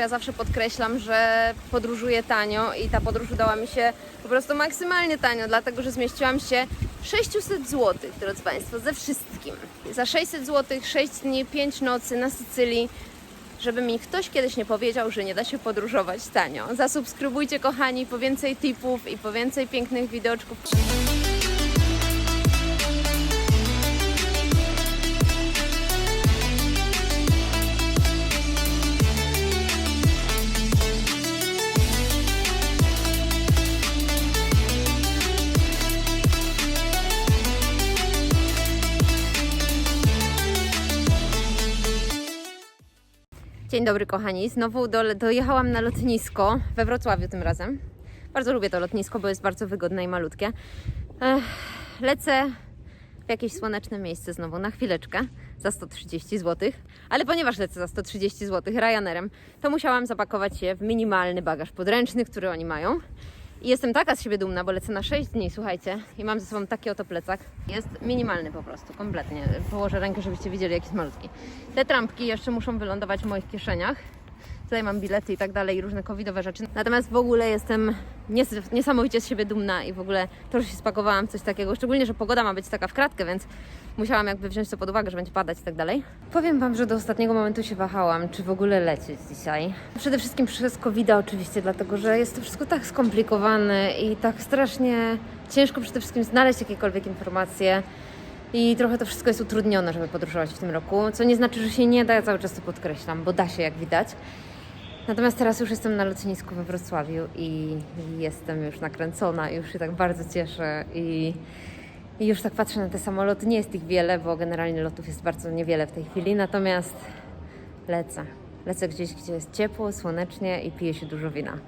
Ja zawsze podkreślam, że podróżuję tanio i ta podróż udała mi się po prostu maksymalnie tanio, dlatego że zmieściłam się 600 zł, drodzy Państwo, ze wszystkim. Za 600 zł, 6 dni, 5 nocy na Sycylii, żeby mi ktoś kiedyś nie powiedział, że nie da się podróżować tanio. Zasubskrybujcie, kochani, po więcej tipów i po więcej pięknych widoczków. Dzień dobry, kochani. Znowu do, dojechałam na lotnisko we Wrocławiu tym razem. Bardzo lubię to lotnisko, bo jest bardzo wygodne i malutkie. Ech, lecę w jakieś słoneczne miejsce znowu na chwileczkę za 130 zł, ale ponieważ lecę za 130 zł Ryanerem, to musiałam zapakować się w minimalny bagaż podręczny, który oni mają. I jestem taka z siebie dumna, bo lecę na 6 dni, słuchajcie, i mam ze sobą taki oto plecak. Jest minimalny po prostu, kompletnie. Położę rękę, żebyście widzieli, jaki jest malutki. Te trampki jeszcze muszą wylądować w moich kieszeniach. Tutaj mam bilety i tak dalej, i różne covidowe rzeczy. Natomiast w ogóle jestem nies- niesamowicie z siebie dumna i w ogóle to, się spakowałam w coś takiego, szczególnie, że pogoda ma być taka w kratkę, więc musiałam jakby wziąć to pod uwagę, że będzie padać i tak dalej. Powiem Wam, że do ostatniego momentu się wahałam, czy w ogóle lecieć dzisiaj. Przede wszystkim przez covid oczywiście, dlatego że jest to wszystko tak skomplikowane i tak strasznie ciężko przede wszystkim znaleźć jakiekolwiek informacje. I trochę to wszystko jest utrudnione, żeby podróżować w tym roku, co nie znaczy, że się nie da, ja cały czas to podkreślam, bo da się, jak widać. Natomiast teraz już jestem na lotnisku we Wrocławiu i jestem już nakręcona, już się tak bardzo cieszę i, i już tak patrzę na te samoloty. Nie jest ich wiele, bo generalnie lotów jest bardzo niewiele w tej chwili, natomiast lecę. Lecę gdzieś, gdzie jest ciepło, słonecznie i pije się dużo wina.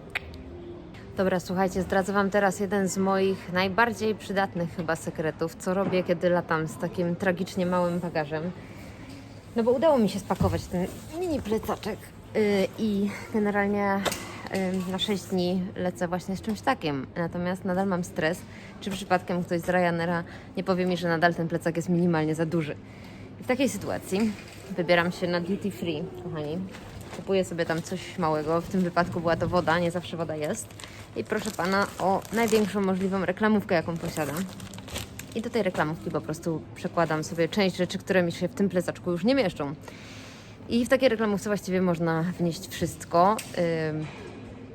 Dobra, słuchajcie, zdradzę Wam teraz jeden z moich najbardziej przydatnych chyba sekretów, co robię, kiedy latam z takim tragicznie małym bagażem. No bo udało mi się spakować ten mini plecaczek i generalnie na 6 dni lecę właśnie z czymś takim. Natomiast nadal mam stres, czy przypadkiem ktoś z Ryanaira nie powie mi, że nadal ten plecak jest minimalnie za duży. I w takiej sytuacji wybieram się na duty free, kochani. Kupuję sobie tam coś małego. W tym wypadku była to woda, nie zawsze woda jest. I proszę pana o największą możliwą reklamówkę, jaką posiadam. I do tej reklamówki po prostu przekładam sobie część rzeczy, które mi się w tym plecaczku już nie mieszczą. I w takiej reklamówce właściwie można wnieść wszystko,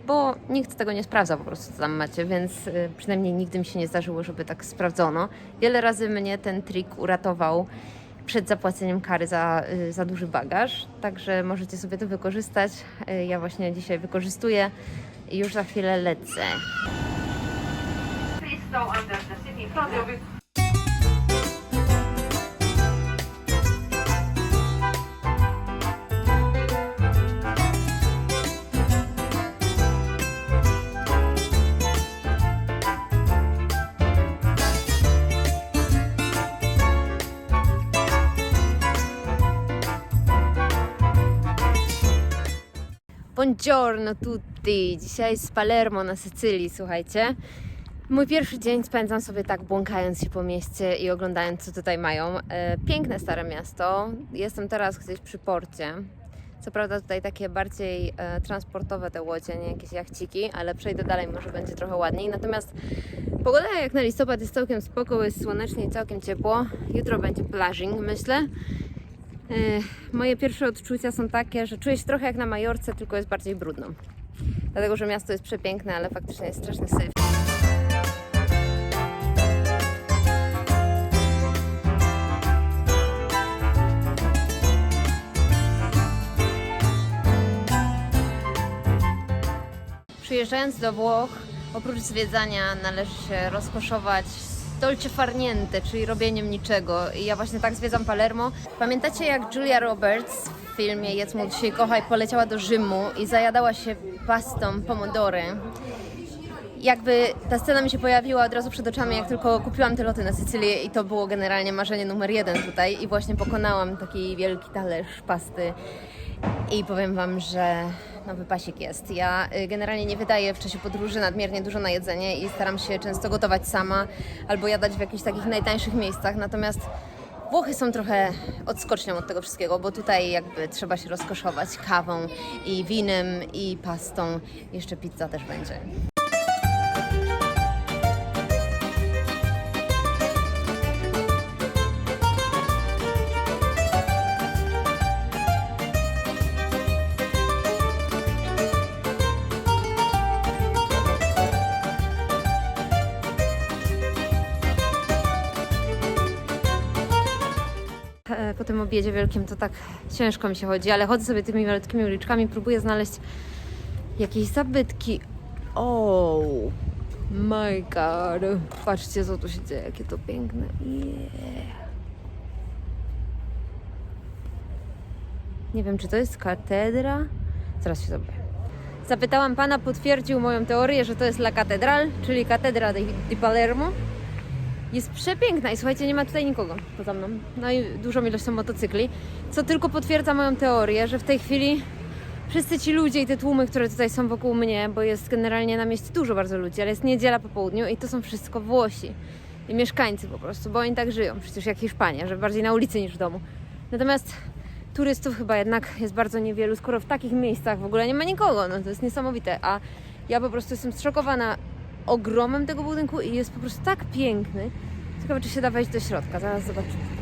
bo nikt tego nie sprawdza po prostu, co tam macie, więc y, przynajmniej nigdy mi się nie zdarzyło, żeby tak sprawdzono. Wiele razy mnie ten trik uratował przed zapłaceniem kary za, y, za duży bagaż, także możecie sobie to wykorzystać. Y, Ja właśnie dzisiaj wykorzystuję i już za chwilę lecę. Please stop under the city Buongiorno tutti! Dzisiaj z Palermo na Sycylii, słuchajcie. Mój pierwszy dzień spędzam sobie tak błąkając się po mieście i oglądając co tutaj mają. E, Piękne stare miasto. Jestem teraz gdzieś przy porcie. Co prawda tutaj takie bardziej e, transportowe te łodzie, nie jakieś jachciki, ale przejdę dalej, może będzie trochę ładniej. Natomiast pogoda jak na listopad jest całkiem spoko, jest słonecznie i całkiem ciepło. Jutro będzie plażing, myślę. Moje pierwsze odczucia są takie, że czuję się trochę jak na Majorce, tylko jest bardziej brudno. Dlatego, że miasto jest przepiękne, ale faktycznie jest straszny syf. Przyjeżdżając do Włoch, oprócz zwiedzania należy się rozkoszować dolce farniente, czyli robieniem niczego. I ja właśnie tak zwiedzam Palermo. Pamiętacie jak Julia Roberts w filmie Jedz mu dzisiaj kochaj poleciała do Rzymu i zajadała się pastą pomodory? Jakby ta scena mi się pojawiła od razu przed oczami, jak tylko kupiłam te loty na Sycylię i to było generalnie marzenie numer jeden tutaj i właśnie pokonałam taki wielki talerz pasty i powiem Wam, że no wypasik jest. Ja y, generalnie nie wydaję w czasie podróży nadmiernie dużo na jedzenie i staram się często gotować sama albo jadać w jakichś takich najtańszych miejscach, natomiast Włochy są trochę odskocznią od tego wszystkiego, bo tutaj jakby trzeba się rozkoszować kawą i winem i pastą. Jeszcze pizza też będzie. Tym obiedzie wielkim to tak ciężko mi się chodzi, ale chodzę sobie tymi malutkimi uliczkami, próbuję znaleźć jakieś zabytki. Oh my god. Patrzcie, co tu się dzieje, jakie to piękne. Yeah. Nie wiem, czy to jest katedra? Zaraz się dowie. Zapytałam pana, potwierdził moją teorię, że to jest La Catedral, czyli katedra di Palermo. Jest przepiękna i słuchajcie, nie ma tutaj nikogo poza mną. No i dużą ilością motocykli, co tylko potwierdza moją teorię, że w tej chwili wszyscy ci ludzie i te tłumy, które tutaj są wokół mnie, bo jest generalnie na mieście dużo bardzo ludzi, ale jest niedziela po południu i to są wszystko Włosi i mieszkańcy po prostu, bo oni tak żyją, przecież jak Hiszpania, że bardziej na ulicy niż w domu. Natomiast turystów chyba jednak jest bardzo niewielu, skoro w takich miejscach w ogóle nie ma nikogo, no to jest niesamowite, a ja po prostu jestem zszokowana ogromem tego budynku i jest po prostu tak piękny. Ciekawe, czy się da wejść do środka, zaraz zobaczymy.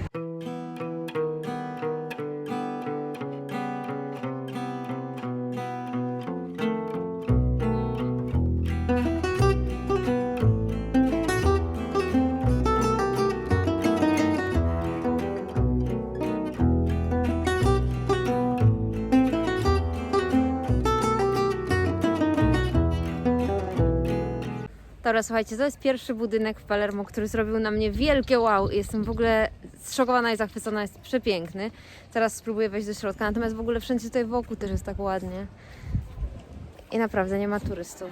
Dobra, słuchajcie, to jest pierwszy budynek w Palermo, który zrobił na mnie wielkie wow. Jestem w ogóle zszokowana i zachwycona, jest przepiękny. Teraz spróbuję wejść do środka, natomiast w ogóle wszędzie tutaj wokół też jest tak ładnie. I naprawdę nie ma turystów.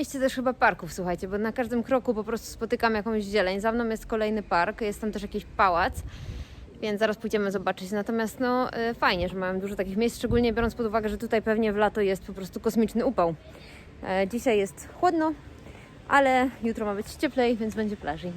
Mieście też chyba parków, słuchajcie, bo na każdym kroku po prostu spotykam jakąś zieleń. Za mną jest kolejny park, jest tam też jakiś pałac, więc zaraz pójdziemy zobaczyć. Natomiast no y, fajnie, że mają dużo takich miejsc, szczególnie biorąc pod uwagę, że tutaj pewnie w lato jest po prostu kosmiczny upał. E, Dzisiaj jest chłodno, ale jutro ma być cieplej, więc będzie plażing.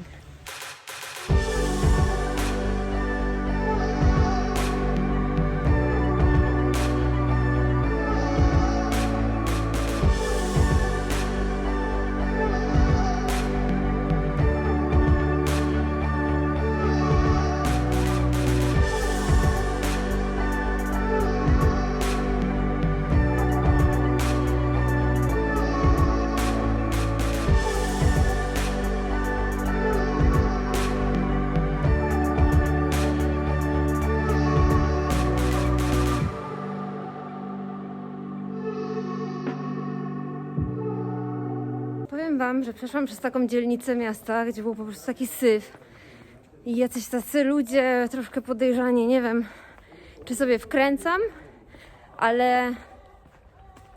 Powiem Wam, że przeszłam przez taką dzielnicę miasta, gdzie był po prostu taki syf. I jacyś tacy ludzie troszkę podejrzani, nie wiem, czy sobie wkręcam, ale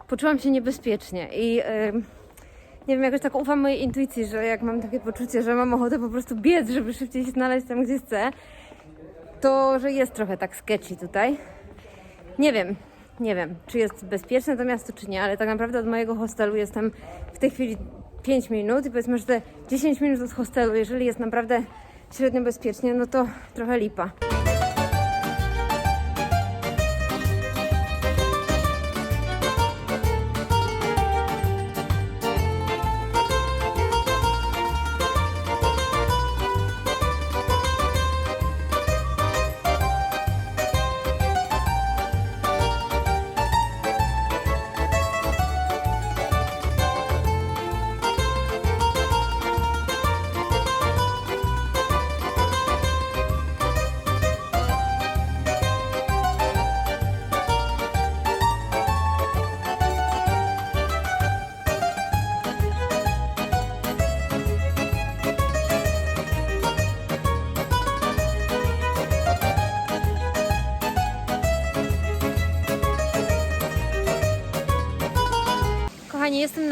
poczułam się niebezpiecznie i em, nie wiem, jakoś tak ufam mojej intuicji, że jak mam takie poczucie, że mam ochotę po prostu biec, żeby szybciej się znaleźć tam, gdzie chcę, to że jest trochę tak sketchy tutaj. Nie wiem, nie wiem, czy jest bezpieczne to miasto, czy nie, ale tak naprawdę od mojego hostelu jestem w tej chwili 5 minut i powiedzmy, że te 10 minut od hostelu, jeżeli jest naprawdę średnio bezpiecznie, no to trochę lipa.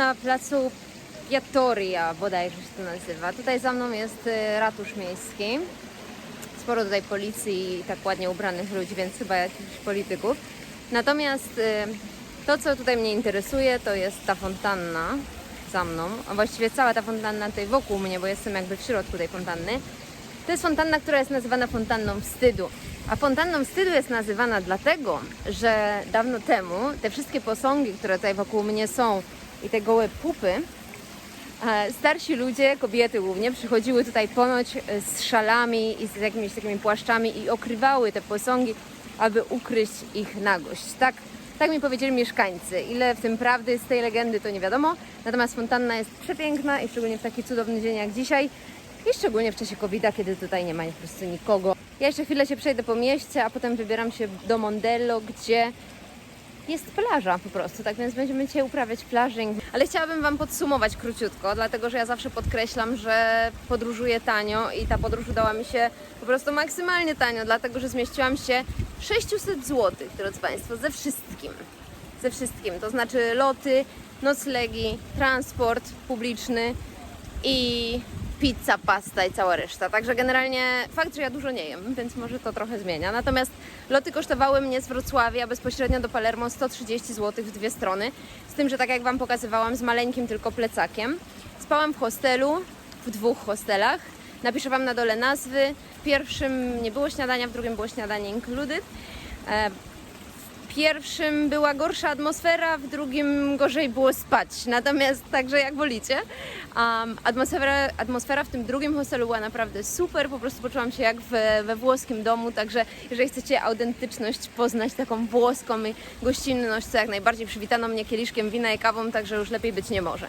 Na placu Piatoria, bodajże się to nazywa. Tutaj za mną jest e, ratusz miejski. Sporo tutaj policji i tak ładnie ubranych ludzi, więc chyba jakichś polityków. Natomiast e, to, co tutaj mnie interesuje, to jest ta fontanna za mną, a właściwie cała ta fontanna tutaj wokół mnie, bo jestem jakby w środku tej fontanny. To jest fontanna, która jest nazywana fontanną wstydu. A fontanną wstydu jest nazywana dlatego, że dawno temu te wszystkie posągi, które tutaj wokół mnie są i te gołe pupy, e, starsi ludzie, kobiety głównie, przychodziły tutaj ponoć e, z szalami i z jakimiś takimi płaszczami i okrywały te posągi, aby ukryć ich nagość. Tak, tak mi powiedzieli mieszkańcy. Ile w tym prawdy z tej legendy, to nie wiadomo. Natomiast fontanna jest przepiękna i szczególnie w taki cudowny dzień jak dzisiaj. I szczególnie w czasie covid kiedy tutaj nie ma po prostu nikogo. Ja jeszcze chwilę się przejdę po mieście, a potem wybieram się do Mondello, gdzie jest plaża po prostu, tak więc będziemy dzisiaj uprawiać plażing. Ale chciałabym Wam podsumować króciutko, dlatego że ja zawsze podkreślam, że podróżuję tanio i ta podróż udała mi się po prostu maksymalnie tanio, dlatego że zmieściłam się 600 zł, drodzy Państwo, ze wszystkim. Ze wszystkim, to znaczy loty, noclegi, transport publiczny i pizza, pasta i cała reszta. Także generalnie fakt, że ja dużo nie jem, więc może to trochę zmienia. Natomiast loty kosztowały mnie z Wrocławia bezpośrednio do Palermo 130 zł w dwie strony. Z tym, że tak jak Wam pokazywałam, z maleńkim tylko plecakiem. Spałam w hostelu, w dwóch hostelach. Napiszę Wam na dole nazwy. W pierwszym nie było śniadania, w drugim było śniadanie included. Pierwszym była gorsza atmosfera, w drugim gorzej było spać. Natomiast także jak wolicie. Um, atmosfera, atmosfera w tym drugim hostelu była naprawdę super. Po prostu poczułam się jak we, we włoskim domu. Także jeżeli chcecie autentyczność poznać, taką włoską gościnność, to jak najbardziej przywitano mnie kieliszkiem wina i kawą, także już lepiej być nie może.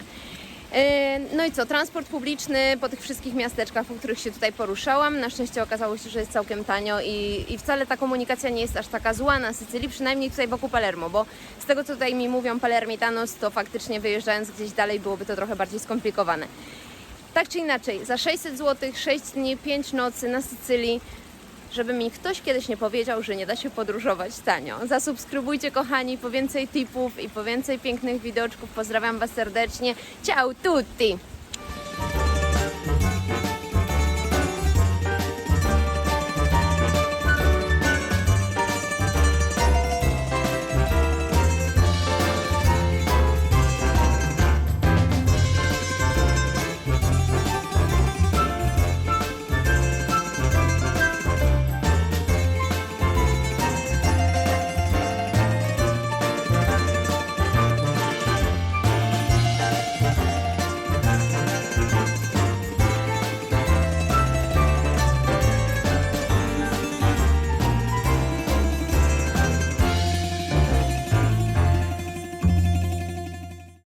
Yy, No i co, transport publiczny po tych wszystkich miasteczkach, po których się tutaj poruszałam. Na szczęście okazało się, że jest całkiem tanio i, i wcale ta komunikacja nie jest aż taka zła na Sycylii, przynajmniej tutaj wokół Palermo, bo z tego co tutaj mi mówią Palermitanos, to faktycznie wyjeżdżając gdzieś dalej byłoby to trochę bardziej skomplikowane. Tak czy inaczej, za 600 zł, 6 dni, 5 nocy na Sycylii, żeby mi ktoś kiedyś nie powiedział, że nie da się podróżować tanio. Zasubskrybujcie kochani po więcej tipów i po więcej pięknych widoczków. Pozdrawiam Was serdecznie. Ciao tutti!